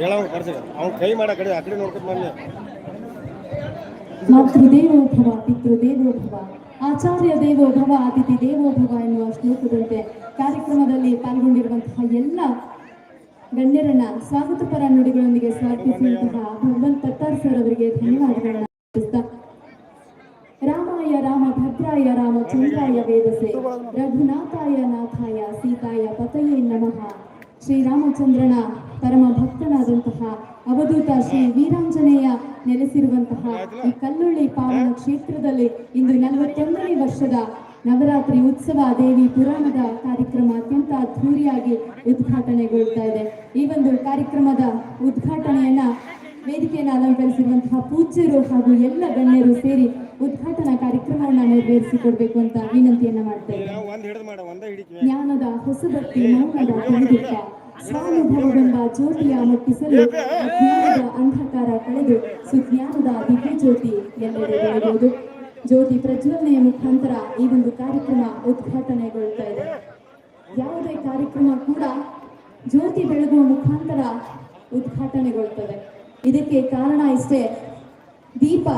ಹೇಳವ್ ಕರ್ಸಿ ಅವ್ನು ಕೈ ಮಾಡ ಕಡೆ, ಆ ಕಡೆ ನೋಡ್ಕೊತ ಬನ್ನಿ ಮಾತೃದೇವೋ ಭವ ಆಚಾರ್ಯ ದೇವೋಭವ ಅತಿಥಿ ದೇವೋಭವ ಎನ್ನುವ ಶ್ಲೋಕದಂತೆ ಕಾರ್ಯಕ್ರಮದಲ್ಲಿ ಪಾಲ್ಗೊಂಡಿರುವಂತಹ ಎಲ್ಲ ಗಣ್ಯರನ್ನ ಸ್ವಾಗತಪರ ನುಡಿಗಳೊಂದಿಗೆ ಸ್ವಾಗತಿಸಿದಂತಹ ಭಗವಂತ ಪತ್ತಾರ್ ಸರ್ ಅವರಿಗೆ ಧನ್ಯವಾದಗಳನ್ನ ರಾಮಾಯ ರಾಮ ಭದ್ರಾಯ ರಾಮ ಚಂದ್ರಾಯ ವೇದಸೆ, ರಘುನಾಥಾಯ ನಾಥಾಯ ಸೀತಾಯ ಪತಯೇ ನಮಃ ಶ್ರೀರಾಮಚಂದ್ರನ ಪರಮ ಭಕ್ತನಾದಂತಹ ಅವಧೂತ ಶ್ರೀ ವೀರಾಂಜನೇಯ ನೆಲೆಸಿರುವಂತಹ ಈ ಕಲ್ಲುಳ್ಳಿ ಪಾವನ ಕ್ಷೇತ್ರದಲ್ಲಿ ಇಂದು ನಲವತ್ತೊಂದನೇ ವರ್ಷದ ನವರಾತ್ರಿ ಉತ್ಸವ ದೇವಿ ಪುರಾಣದ ಕಾರ್ಯಕ್ರಮ ಅತ್ಯಂತ ಅದ್ಧೂರಿಯಾಗಿ ಉದ್ಘಾಟನೆಗೊಳ್ತಾ ಇದೆ. ಈ ಒಂದು ಕಾರ್ಯಕ್ರಮದ ಉದ್ಘಾಟನೆಯನ್ನ ವೇದಿಕೆಯನ್ನು ಅಲಂಕರಿಸಿರುವಂತಹ ಪೂಜ್ಯರು ಹಾಗೂ ಎಲ್ಲ ಗಣ್ಯರು ಸೇರಿ ಉದ್ಘಾಟನಾ ಕಾರ್ಯಕ್ರಮವನ್ನು ನೆರವೇರಿಸಿಕೊಡ್ಬೇಕು ಅಂತ ವಿನಂತಿಯನ್ನ ಮಾಡ್ತಾ ಇದ್ದೇವೆ ಜ್ಞಾನದ ಹೊಸಭಕ್ತಿ ಮೌನದ ಸ್ವಾನುಭವವೆಂಬ ಜ್ಯೋತಿಯ ಮುಟ್ಟಿಸಲು ಅಜ್ಞಾನದ ಅಂಧಕಾರ ಕಳೆದು ಸುಜ್ಞಾನದ ದಿವ್ಯ ಜ್ಯೋತಿ ಎಲ್ಲೆಡೆ ಬೆಳಗುವುದು ಜ್ಯೋತಿ ಪ್ರಜ್ವಲನೆಯ ಮುಖಾಂತರ ಈ ಒಂದು ಕಾರ್ಯಕ್ರಮ ಉದ್ಘಾಟನೆಗೊಳ್ತಾ ಇದೆ. ಯಾವುದೇ ಕಾರ್ಯಕ್ರಮ ಕೂಡ ಜ್ಯೋತಿ ಬೆಳಗುವ ಮುಖಾಂತರ ಉದ್ಘಾಟನೆಗೊಳ್ತದೆ ಇದಕ್ಕೆ ಕಾರಣ ಇಷ್ಟೇ ದೀಪ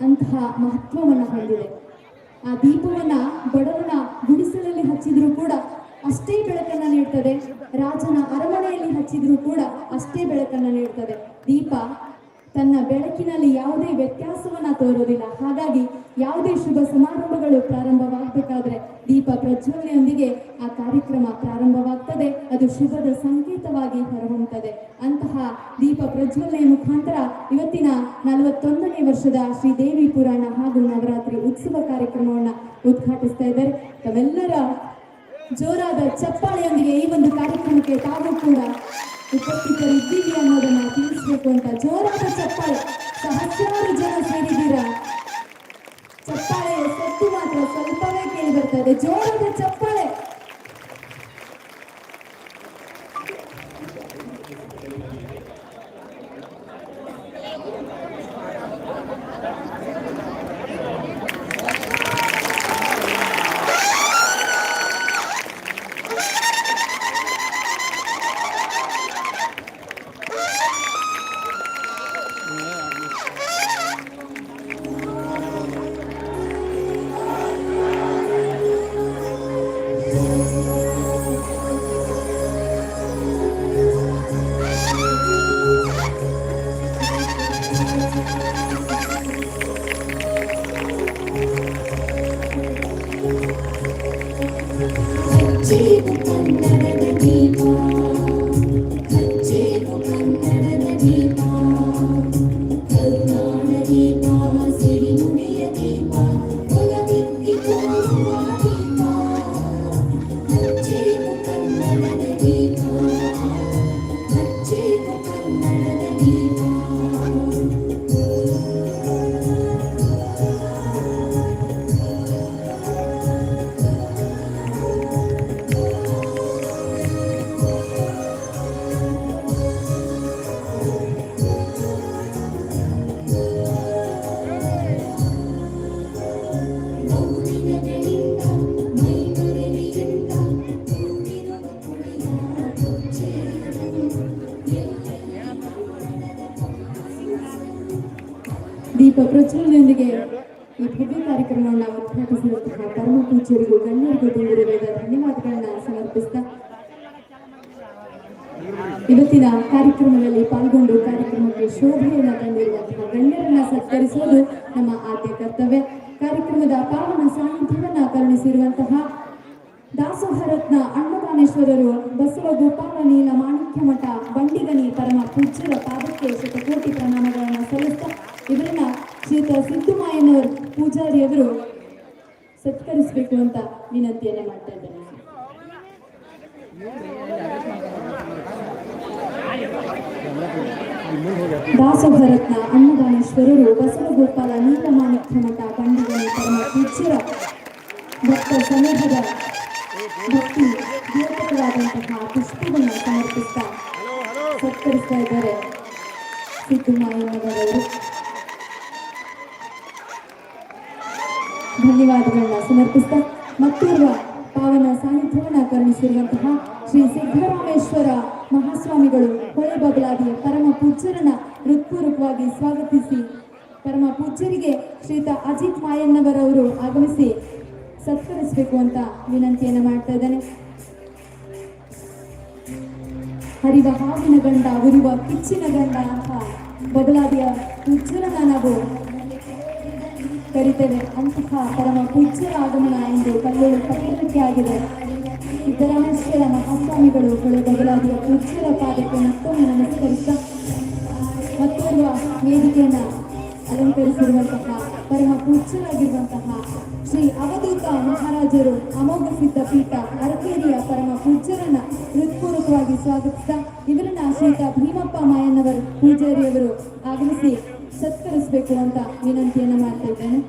ಅಂತಹ ಮಹತ್ವವನ್ನು ಹೊಂದಿದೆ. ಆ ದೀಪವನ್ನ ಬಡವನ ಗುಡಿಸಲಲ್ಲಿ ಹಚ್ಚಿದ್ರು ಕೂಡ ಅಷ್ಟೇ ಬೆಳಕನ್ನ ನೀಡ್ತದೆ. ರಾಜನ ಅರಮನೆಯಲ್ಲಿ ಹಚ್ಚಿದ್ರೂ ಕೂಡ ಅಷ್ಟೇ ಬೆಳಕನ್ನ ನೀಡ್ತದೆ. ದೀಪ ತನ್ನ ಬೆಳಕಿನಲ್ಲಿ ಯಾವುದೇ ವ್ಯತ್ಯಾಸವನ್ನ ತೋರೋದಿಲ್ಲ ಹಾಗಾಗಿ ಯಾವುದೇ ಶುಭ ಸಮಾರಂಭಗಳು ಪ್ರಾರಂಭವಾಗಬೇಕಾದ್ರೆ ದೀಪ ಪ್ರಜ್ವಲನೆಯೊಂದಿಗೆ ಆ ಕಾರ್ಯಕ್ರಮ ಪ್ರಾರಂಭವಾಗ್ತದೆ. ಅದು ಶುಭದ ಸಂಕೇತವಾಗಿ ಹೊರಹೊಮ್ಮುತ್ತದೆ. ಅಂತಹ ದೀಪ ಪ್ರಜ್ವಲನೆಯ ಮುಖಾಂತರ ಇವತ್ತಿನ ನಲವತ್ತೊಂದನೇ ವರ್ಷದ ಶ್ರೀದೇವಿ ಪುರಾಣ ಹಾಗೂ ನವರಾತ್ರಿ ಉತ್ಸವ ಕಾರ್ಯಕ್ರಮವನ್ನು ಉದ್ಘಾಟಿಸ್ತಾ ಇದ್ದಾರೆ. ತಾವೆಲ್ಲರ ಜೋರಾದ ಚಪ್ಪಾಳೆಯೊಂದಿಗೆ ಈ ಒಂದು ಕಾರ್ಯಕ್ರಮಕ್ಕೆ ತಾವು ಕೂಡ ಉಪಸ್ಥಿತರಿದ್ದೀವಿ ಅನ್ನೋದನ್ನ ತಿಳಿಸ್ಬೇಕು ಅಂತ ಜೋರಾದ ಚಪ್ಪಾಳೆ. ಸಹಸ್ರಾರು ಜನ ಸೇರಿದ್ದೀರಾ? ಚಪ್ಪಾಳೆ ಸತ್ತು ಮಾತ್ರ ಸ್ವಲ್ಪವೇ ಕೇಳಿ ಬರ್ತಾ ಜೋರಾದ ಚಪ್ಪಾಳೆ. ಪೂಜ್ಯರಿಗೂ ಗಣ್ಯರಿಗೂ ತುಂಬಿರುವುದ ಧನ್ಯವಾದಗಳನ್ನ ಇವತ್ತಿನ ಕಾರ್ಯಕ್ರಮದಲ್ಲಿ ಪಾಲ್ಗೊಂಡು ಕಾರ್ಯಕ್ರಮಕ್ಕೆ ಶೋಭೆಯನ್ನು ತಂದಿರುವಂತಹ ಗಣ್ಯರನ್ನ ಸತ್ಕರಿಸುವುದು ನಮ್ಮ ಆದ್ಯ ಕರ್ತವ್ಯ. ಕಾರ್ಯಕ್ರಮದ ಪಾವನ ಸಾನ್ನಿಧ್ಯವನ್ನ ಕರುಣಿಸಿರುವಂತಹ ದಾಸೋಹರತ್ನ ಅನ್ನದಾನೇಶ್ವರರು ಬಸವ ಗೋಪಾಲ ನೀಲ ಮಾಣಿಕ್ಯ ಮಠ ಬಂಡಿಗನಿ ಪರಮ ಪೂಜ್ಯರ ಪಾದಕ್ಕೆ ಶತಕೋಟಿ ಪ್ರಣಾಮಗಳನ್ನು ಸಲ್ಲಿಸ್ತಾ ಇವರನ್ನ ಶ್ರೀತ ಸಿದ್ದುಮಾಯನವರ್ ಪೂಜಾರಿಯವರು ಸತ್ಕರಿಸಬೇಕು ಅಂತ ವಿನಂತಿಯನ್ನ ಮಾಡ್ತಾ ಇದ್ದೇನೆ. ದಾಸೋಹರತ್ನ ಅನ್ನದಾನೇಶ್ವರರು ಬಸವಗೋಪಾಲ ನೀಲಮಾಣಿಕ್ಯ ಮಠ ಬಂಡಿಗನಿ ಪರಮ ಪೂಜ್ಯರ ಭಕ್ತ ಸಮೂಹದ ಭಕ್ತಿ ದ್ಯೋತಕವಾದಂತಹ ಪುಷ್ಪವನ್ನು ಸಮರ್ಪಿಸ್ತಾ ಸತ್ಕರಿಸ್ತಾ ಇದ್ದಾರೆ. ಸಿದ್ದುಮಾಯಣ್ಣನವರು ಧನ್ಯವಾದಗಳನ್ನ ಸಮರ್ಪಿಸ್ತಾ ಮತ್ತೋರ್ವ ಪಾವನ ಸಾನ್ನಿಧ್ಯವನ್ನ ಕರುಣಿಸಿರುವಂತಹ ಶ್ರೀ ಸಿದ್ದರಾಮೇಶ್ವರ ಮಹಾಸ್ವಾಮಿಗಳು ಹೊಳೆ ಬಗಲಾದಿ ಪರಮ ಪೂಜ್ಯರನ್ನ ಹೃತ್ಪೂರ್ವಕವಾಗಿ ಸ್ವಾಗತಿಸಿ, ಪರಮ ಪೂಜ್ಯರಿಗೆ ಶ್ರೀತ ಅಜಿತ್ ಮಾಯಣ್ಣವರವರು ಆಗಮಿಸಿ ಸತ್ಕರಿಸಬೇಕು ಅಂತ ವಿನಂತಿಯನ್ನು ಮಾಡ್ತಾ ಇದ್ದಾನೆ. ಹರಿವ ಹಾವಿನ ಗಂಡ, ಉರಿವ ಕಿಚ್ಚಿನ ಗಂಡ ಅಂತ ಬದಲಾದಿಯ ನಾವು ಕರಿತೇವೆ. ಅಂತಹ ಪರಮ ಪೂಜ್ಯ ಆಗಮನ ಎಂದು ಕಲ್ಲೂರು ಪಟ್ಟಣಕ್ಕೆ ಆಗಿದೆ ಸಿದ್ದರಾಮೇಶ್ವರ ಮಹಾಸ್ವಾಮಿಗಳು ಹೊಳೆ ಬದಲಾಗುವ ಪೂಜ್ಯರ ಪಾದಕ್ಕೆ ಮತ್ತೊಮ್ಮೆ ನಮಸ್ಕರಿಸ ಮತ್ತೊಂದು ವೇದಿಕೆಯನ್ನ ಅಲಂಕರಿಸಿರುವಂತಹ ಪರಮ ಪೂಜ್ಯರಾಗಿರುವಂತಹ ಶ್ರೀ ಅವಧೂತ ಮಹಾರಾಜರು ಅಮೋಘ ಸಿದ್ಧ ಪೀಠ ಅರಕೇರಿಯ ಪರಮ ಪೂಜ್ಯರನ್ನ ಹೃತ್ಪೂರ್ವಕವಾಗಿ ಸ್ವಾಗತಿಸಿದ ಇವರನ್ನ ಶ್ರೀತ ಭೀಮಪ್ಪ ಮಾಯಣ್ಣವರು ಪೂಜಾರಿಯವರು ಆಗಮಿಸಿ ಸತ್ಕರಿಸಬೇಕು ಅಂತ ವಿನಂತಿಯನ್ನ ಮಾಡ್ತಾ ಇದ್ದೇನೆ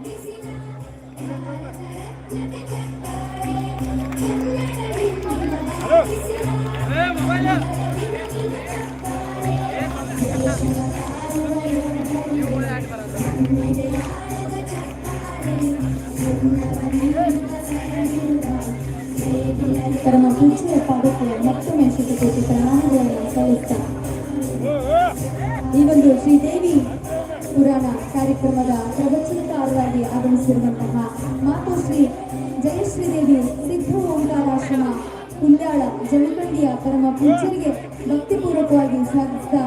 ಪರಮ ಪೂಜ್ಯರ ಪಾದಕ್ಕೆ ಪರಮ ಪೂಜ್ಯರಿಗೆ ಭಕ್ತಿಪೂರ್ವಕವಾಗಿ ಸಾಗಿಸ್ತಾ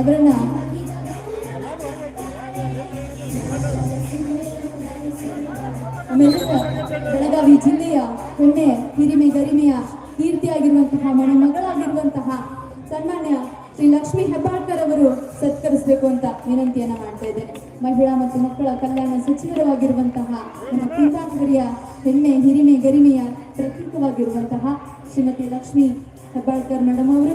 ಅವರನ್ನ ಬೆಳಗಾವಿ ಜಿಲ್ಲೆಯ ಹೆಣ್ಣೆ ಹಿರಿಮೆ, ಗರಿಮೆಯ ಕೀರ್ತಿಯಾಗಿರುವಂತಹ ಮಣಮಗಳಾಗಿರುವಂತಹ ಸನ್ಮಾನ್ಯ ಶ್ರೀ ಲಕ್ಷ್ಮೀ ಹೆಬ್ಬಾಳ್ಕರ್ ಅವರು ಸತ್ಕರಿಸಬೇಕು ಅಂತ ವಿನಂತಿಯನ್ನ ಮಾಡ್ತಾ ಇದ್ದೇನೆ. ಮಹಿಳಾ ಮತ್ತು ಮಕ್ಕಳ ಕಲ್ಯಾಣ ಸಚಿವರಾಗಿರುವಂತಹ ನಮ್ಮ ಪೀತಾಂಬರಿಯ ಹೆಮ್ಮೆ, ಹಿರಿಮೆ, ಗರಿಮೆಯ ಪ್ರತೀಕವಾಗಿರುವಂತಹ ಶ್ರೀಮತಿ ಲಕ್ಷ್ಮಿ ಹೆಬ್ಬಾಳ್ಕರ್ ಮೇಡಮ್ ಅವರು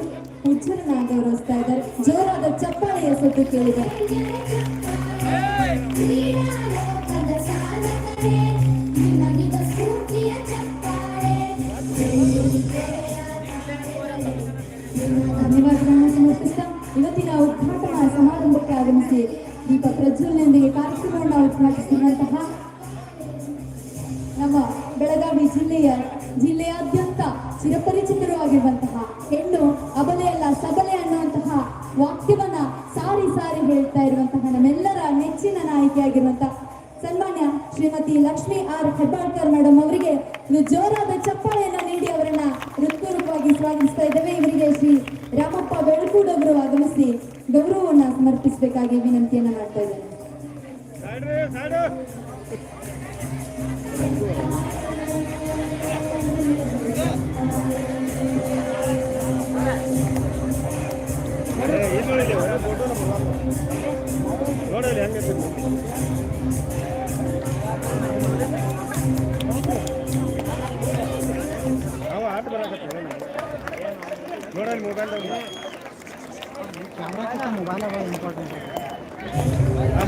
ಉಜ್ವಲನಾಗಿ ಗೌರವಿಸ್ತಾ ಇದ್ದಾರೆ. ಜೋರಾದ ಚಪ್ಪಾಳೆಯ ಸದ್ದು ಕೇಳಿದೆ. ಧನ್ಯವಾದಗಳನ್ನು ಸಮರ್ಪಿಸ್ತಾ ಇವತ್ತಿನ ಉದ್ಘಾಟನಾ ಸಮಾರಂಭಕ್ಕೆ ಆಗಮಿಸಿ ದೀಪ ಪ್ರಜ್ವಲನೆಯೊಂದಿಗೆ ಕಾರ್ಯಕ್ರಮವನ್ನು ಉದ್ಘಾಟಿಸಿರುವಂತಹ ನಮ್ಮ ಬೆಳಗಾವಿ ಜಿಲ್ಲೆಯ ಜಿಲ್ಲೆಯಾದ್ಯಂತ ಚಿರಪರಿಚಿತರು ಆಗಿರುವಂತಹ ಹೆಣ್ಣು ಅಬಲೆಯಲ್ಲ ಸಬಲೆ ಅನ್ನುವಂತಹ ವಾಕ್ಯವನ್ನ ಸಾರಿ ಸಾರಿ ಹೇಳ್ತಾ ಇರುವಂತಹ ನಮ್ಮೆಲ್ಲರ ನೆಚ್ಚಿನ ನಾಯಕಿಯಾಗಿರುವಂತಹ ಸನ್ಮಾನ್ಯ ಶ್ರೀಮತಿ ಲಕ್ಷ್ಮೀ ಆರ್ ಹೆಬ್ಬಾಳ್ಕರ್ ಮೇಡಮ್ ಅವರಿಗೆ ಜೋರಾದ ಚಪ್ಪಾಳೆಯನ್ನು ನೀಡಿ ಅವರನ್ನ ಹೃತ್ಪೂರ್ವಕವಾಗಿ ಸ್ವಾಗತಿಸ್ತಾ ಇದ್ದೇವೆ. ಇವರಿಗೆ ಶ್ರೀ ರಾಮಪ್ಪ ಬೆಳಕೂಡವರು ಆಗಮಿಸಿ ಗೌರವವನ್ನ ಸಮರ್ಪಿಸಬೇಕಾಗಿ ವಿನಂತಿಯನ್ನ ಮಾಡ್ತಾ ಇದ್ದೇನೆ. ಮೊಬೈಲ್ ಸಾಡು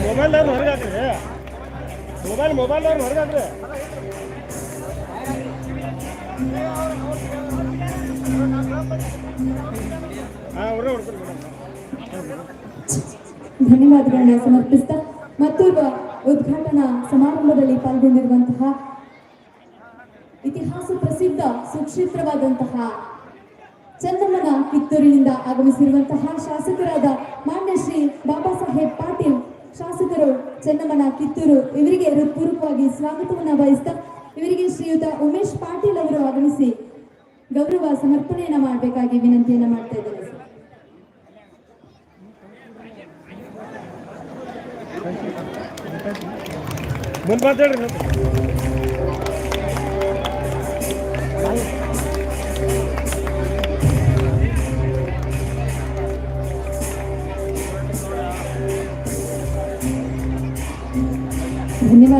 ಮೊಬೈಲ್ ಅವ್ರು ಹೊರಗೆ ಹಾಕ್ರಿ ಮೊಬೈಲ್ ಹೊರಗೆ ಹಾಕ್ರಿ ಹಾಂ ಅವ್ರೇ ಹೊಡ್ಕೊಡಿ ಮೇಡಮ್. ಧನ್ಯವಾದಗಳನ್ನ ಸಮರ್ಪಿಸ್ತಾ ಮತ್ತೋರ್ವ ಉದ್ಘಾಟನಾ ಸಮಾರಂಭದಲ್ಲಿ ಪಾಲ್ಗೊಂಡಿರುವಂತಹ ಇತಿಹಾಸ ಪ್ರಸಿದ್ಧ ಸುಕ್ಷೇತ್ರವಾದಂತಹ ಚನ್ನಮ್ಮನ ಕಿತ್ತೂರಿನಿಂದ ಆಗಮಿಸಿರುವಂತಹ ಶಾಸಕರಾದ ಮಾನ್ಯ ಶ್ರೀ ಬಾಬಾ ಸಾಹೇಬ್ ಪಾಟೀಲ್ ಶಾಸಕರು ಚೆನ್ನಮ್ಮನ ಕಿತ್ತೂರು ಇವರಿಗೆ ಹೃತ್ಪೂರ್ವಕವಾಗಿ ಸ್ವಾಗತವನ್ನು ಬಯಸ್ತಾ ಇವರಿಗೆ ಶ್ರೀಯುತ ಉಮೇಶ್ ಪಾಟೀಲ್ ಅವರು ಆಗಮಿಸಿ ಗೌರವ ಸಮರ್ಪಣೆಯನ್ನು ಮಾಡಬೇಕಾಗಿ ವಿನಂತಿಯನ್ನು ಮಾಡ್ತಾ ಇದ್ದೇನೆ ಸರ್.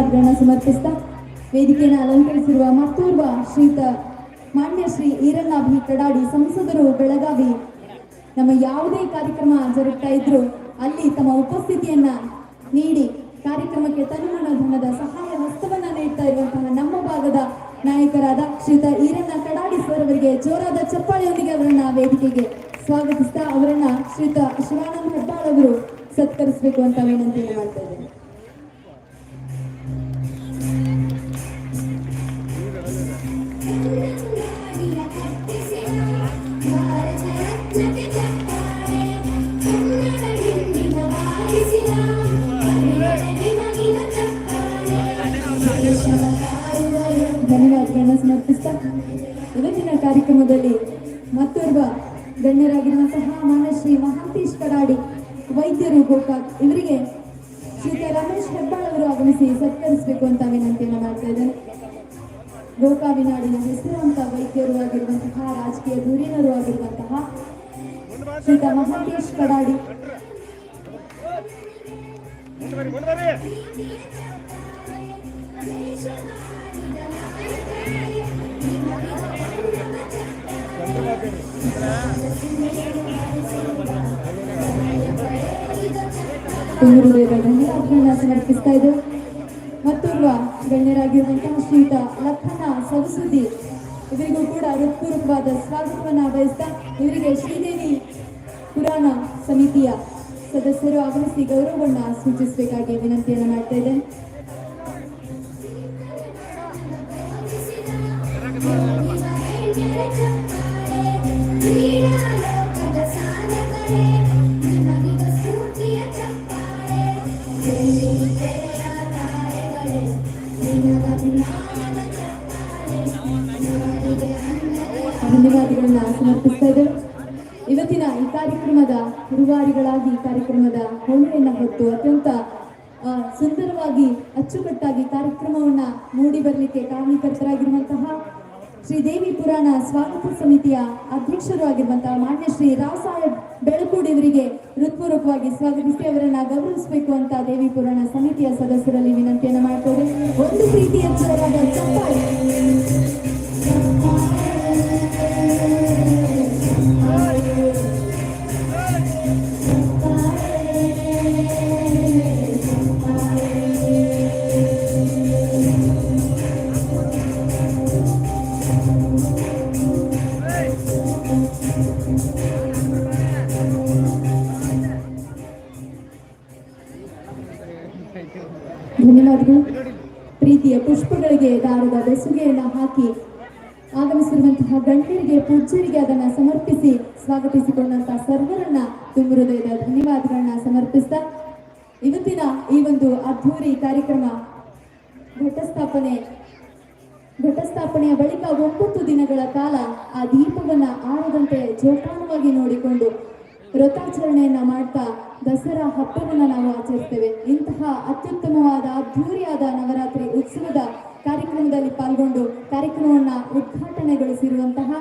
ಮಾತಾಡ್ರಿ ಸಮರ್ಪಿಸ್ತಾ ವೇದಿಕೆಯನ್ನು ಅಲಂಕರಿಸಿರುವ ಮತ್ತೋರ್ವ ಶ್ರೀತ ಮಾನ್ಯ ಶ್ರೀ ಈರಣ್ಣಾಭಿ ಕಡಾಡಿ ಸಂಸದರು ಬೆಳಗಾವಿ. ನಮ್ಮ ಯಾವುದೇ ಕಾರ್ಯಕ್ರಮ ಜರುಗ್ತಾ ಇದ್ರು ಅಲ್ಲಿ ತಮ್ಮ ಉಪಸ್ಥಿತಿಯನ್ನ ನೀಡಿ ಕಾರ್ಯಕ್ರಮಕ್ಕೆ ತನುಮನ ಧನದ ಸಹಾಯ ಹಸ್ತವನ್ನ ನೀಡ್ತಾ ಇರುವಂತಹ ನಮ್ಮ ಭಾಗದ ನಾಯಕರಾದ ಶ್ರೀತ ಈರಣ್ಣ ಕಡಾಡಿ ಸರ್ ಅವರಿಗೆ ಜೋರಾದ ಚಪ್ಪಾಳೆಯೊಂದಿಗೆ ಅವರನ್ನ ವೇದಿಕೆಗೆ ಸ್ವಾಗತಿಸ್ತಾ ಅವರನ್ನ ಶ್ರೀತ ಶಿವಾನಂದ ಹೆಬ್ಬಾಳ್ ಅವರು ಸತ್ಕರಿಸಬೇಕು ಅಂತ ವಿನಂತಿಯನ್ನು ಮಾಡ್ತಾ ಇದ್ದೇನೆ. ಇವರಿಗೆ ಶ್ರೀತ ರಮೇಶ್ ಹೆಬ್ಬಾಳ್ ಅವರು ಆಗಮಿಸಿ ಸತ್ಕರಿಸಬೇಕು ಅಂತ ವಿನಂತಿಯನ್ನು ಮಾಡ್ತಾ ಇದ್ದೇನೆ ಗೋಕಾವಿನಾಡಿನ ಹೆಸರಾಂತ ವೈದ್ಯರು ಆಗಿರುವಂತಹ ರಾಜಕೀಯ ಧುರೀಣರು ಆಗಿರುವಂತಹ ಶ್ರೀತ ಮಹಾಂತೇಶ್ ಕಡಾಡಿ. ಬರ್ರಿ ತುಂಗುರುಳಿರುವ ಧನ್ಯವಾದಗಳನ್ನ ಸಮರ್ಪಿಸ್ತಾ ಇದ್ದೇವೆ ಮತ್ತೋರ್ವ ಗಣ್ಯರಾಗಿರುವಂತಹ ಶ್ರೀಯುತ ಲಖನ ಸವಸುದ್ದಿ ಇವರಿಗೂ ಕೂಡ ಹೃತ್ಪೂರ್ವಕವಾದ ಸ್ವಾಗತವನ್ನು ಬಯಸ್ತಾ ಇವರಿಗೆ ಶ್ರೀದೇವಿ ಪುರಾಣ ಸಮಿತಿಯ ಸದಸ್ಯರು ಆಗಮಿಸಿ ಗೌರವವನ್ನು ಸೂಚಿಸಬೇಕಾಗಿ ವಿನಂತಿಯನ್ನ ಮಾಡ್ತಾ ಇದ್ದೇನೆ. ಸುಂದರವಾಗಿ ಅಚ್ಚುಕಟ್ಟಾಗಿ ಕಾರ್ಯಕ್ರಮವನ್ನ ಮೂಡಿ ಬರಲಿಕ್ಕೆ ಕಾರಣೀಕರ್ತರಾಗಿರುವಂತಹ ಶ್ರೀದೇವಿ ಪುರಾಣ ಸ್ವಾಗತ ಸಮಿತಿಯ ಅಧ್ಯಕ್ಷರು ಆಗಿರುವಂತಹ ಮಾನ್ಯ ಶ್ರೀ ರಾವ್ ಸಾಹೇಬ್ ಬೆಳಕೂಡಿ ಇವರಿಗೆ ಹೃತ್ಪೂರ್ವಕವಾಗಿ ಸ್ವಾಗತಿಸಿ, ಅವರನ್ನ ಗೌರವಿಸಬೇಕು ಅಂತ ದೇವಿ ಪುರಾಣ ಸಮಿತಿಯ ಸದಸ್ಯರಲ್ಲಿ ವಿನಂತಿಯನ್ನು ಮಾಡ್ತೇವೆ ಒಂದು ಪ್ರೀತಿಯ ಚಪ್ಪಾಳೆ. ದಾರದ ಬೆಸುಗೆಯನ್ನ ಹಾಕಿ ಆಗಮಿಸಿರುವಂತಹ ಗಣ್ಯರಿಗೆ, ಪೂಜ್ಯರಿಗೆ ಅದನ್ನ ಸಮರ್ಪಿಸಿ ಸ್ವಾಗತಿಸಿಕೊಂಡಂತಹ ಸರ್ವರನ್ನ ತುಂಬ ಹೃದಯದ ಧನ್ಯವಾದಗಳನ್ನ ಸಮರ್ಪಿಸ್ತಾ ಇವತ್ತಿನ ಈ ಒಂದು ಅದ್ಧೂರಿ ಕಾರ್ಯಕ್ರಮ ಘಟಸ್ಥಾಪನೆ, ಘಟಸ್ಥಾಪನೆಯ ಬಳಿಕ ಒಂಬತ್ತು ದಿನಗಳ ಕಾಲ ಆ ದೀಪವನ್ನ ಆರದಂತೆ ಜೋಪಾನವಾಗಿ ನೋಡಿಕೊಂಡು ವ್ರತಾಚರಣೆಯನ್ನ ಮಾಡ್ತಾ ದಸರಾ ಹಬ್ಬವನ್ನ ನಾವು ಆಚರಿಸ್ತೇವೆ. ಇಂತಹ ಅತ್ಯುತ್ತಮವಾದ, ಅದ್ಧೂರಿಯಾದ ನವರಾತ್ರಿ ಉತ್ಸವದ ಕಾರ್ಯಕ್ರಮದಲ್ಲಿ ಪಾಲ್ಗೊಂಡು ಕಾರ್ಯಕ್ರಮವನ್ನು ಉದ್ಘಾಟನೆಗೊಳಿಸಿರುವಂತಹ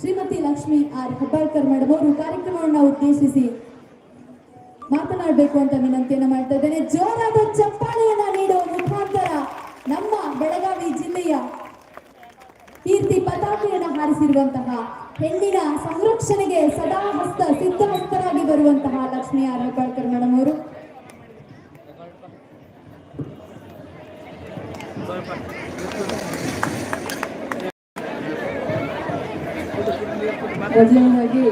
ಶ್ರೀಮತಿ ಲಕ್ಷ್ಮಿ ಆರ್ ಹೆಬ್ಬಾಳ್ಕರ್ ಮೇಡಮ್ ಅವರು ಕಾರ್ಯಕ್ರಮವನ್ನು ಉದ್ದೇಶಿಸಿ ಮಾತನಾಡಬೇಕು ಅಂತ ವಿನಂತಿಯನ್ನು ಮಾಡ್ತಾ ಇದ್ದೇನೆ. ಜೋರಾದ ಚಪ್ಪಾಳೆಯನ್ನ ನೀಡುವ ಮುಖಾಂತರ ನಮ್ಮ ಬೆಳಗಾವಿ ಜಿಲ್ಲೆಯ ಕೀರ್ತಿ ಪತಾಕೆಯನ್ನು ಹಾರಿಸಿರುವಂತಹ ಹೆಣ್ಣಿನ ಸಂರಕ್ಷಣೆಗೆ ಸದಾ ಹಸ್ತ ಸಿದ್ಧಹಸ್ತರಾಗಿ ಬರುವಂತಹ ಲಕ್ಷ್ಮಿ ಆರ್ ಹೆಬ್ಬಾಳ್ಕರ್ ಮೇಡಮ್ ಅವರು. ಮೊದಲನೇದಾಗಿ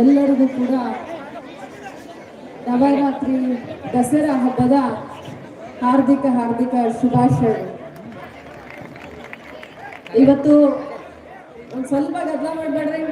ಎಲ್ಲರಿಗೂ ಕೂಡ ನವರಾತ್ರಿ ದಸರಾ ಹಬ್ಬದ ಹಾರ್ದಿಕ ಹಾರ್ದಿಕ ಶುಭಾಶಯಗಳು ಇವತ್ತು ಒಂದು ಸ್ವಲ್ಪ ಗದ್ದಲ ಮಾಡಬೇಡ್ರಿ.